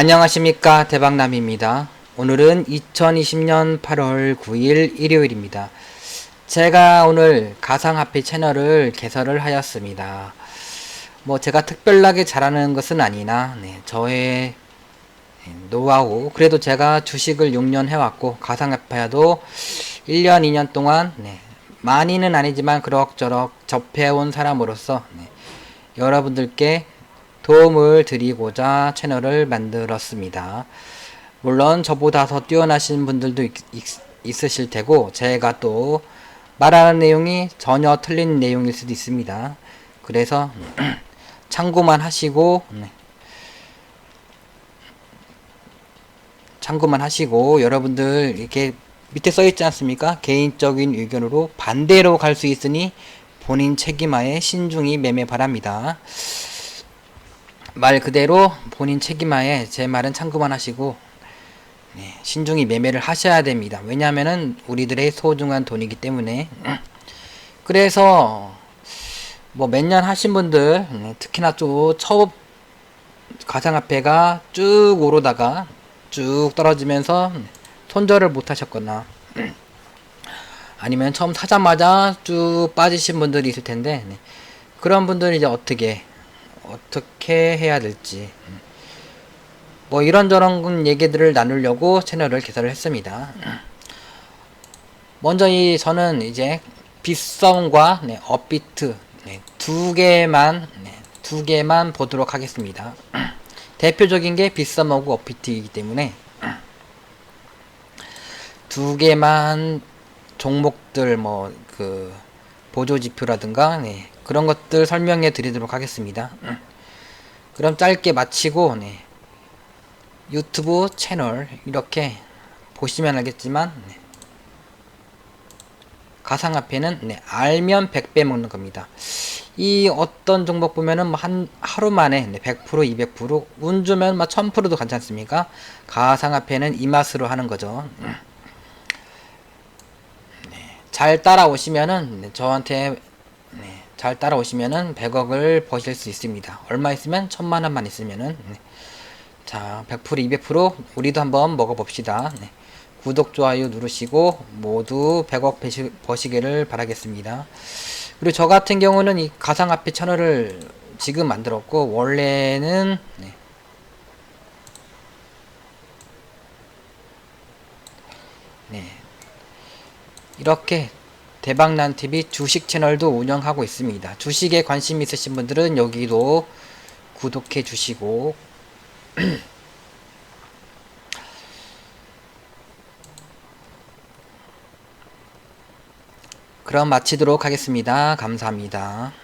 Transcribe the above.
안녕하십니까 대박남입니다. 오늘은 2020년 8월 9일 일요일입니다. 제가 오늘 가상화폐 채널을 개설을 하였습니다. 뭐 제가 특별하게 잘하는 것은 아니나 네, 저의 노하우 그래도 제가 주식을 6년 해왔고 가상화폐도 1년 2년 동안 네, 많이는 아니지만 그럭저럭 접해온 사람으로서 네, 여러분들께 도움을 드리고자 채널을 만들었습니다. 물론 저보다 더 뛰어나신 분들도 있, 으실 테고 제가 또 말하는 내용이 전혀 틀린 내용일 수도 있습니다. 그래서 참고만 하시고 네. 참고만 하시고 여러분들 이렇게 밑에 써 있지 않습니까? 개인적인 의견으로 반대로 갈 수 있으니 본인 책임하에 신중히 매매 바랍니다. 말 그대로 본인 책임하에 제 말은 참고만 하시고 네, 신중히 매매를 하셔야 됩니다. 왜냐하면은 우리들의 소중한 돈이기 때문에 그래서 뭐 몇 년 하신 분들 네, 특히나 또 처음 가상화폐가 쭉 오르다가 쭉 떨어지면서 손절을 못 하셨거나 아니면 처음 사자마자 쭉 빠지신 분들이 있을 텐데 네, 그런 분들은 이제 어떻게 어떻게 해야 될지 뭐 이런저런 얘기들을 나누려고 채널을 개설을 했습니다. 먼저 이 저는 이제 빗썸과 네, 업비트 네, 두 개만 네, 두 개만 보도록 하겠습니다. 대표적인 게 빗썸하고 업비트이기 때문에 두 개만 종목들 뭐 그 보조 지표라든가 네, 그런 것들 설명해 드리도록 하겠습니다. 그럼 짧게 마치고 네, 유튜브 채널 이렇게 보시면 알겠지만 네, 가상화폐는 네, 알면 100배 먹는 겁니다. 이 어떤 종목 보면은 뭐 한 하루 만에 네, 100% 200%운 주면 막 1000%도 괜찮습니까? 가상화폐는 이 맛으로 하는 거죠. 잘 따라오시면은 네, 저한테 네, 잘 따라오시면은 100억을 버실 수 있습니다. 얼마 있으면 천만 원만 있으면은 네. 자, 100% 200% 우리도 한번 먹어봅시다. 네. 구독 좋아요 누르시고 모두 100억 버시, 버시기를 바라겠습니다. 그리고 저 같은 경우는 이 가상화폐 채널을 지금 만들었고 원래는 네. 네. 이렇게 대박난 TV 주식 채널도 운영하고 있습니다. 주식에 관심 있으신 분들은 여기도 구독해 주시고 그럼 마치도록 하겠습니다. 감사합니다.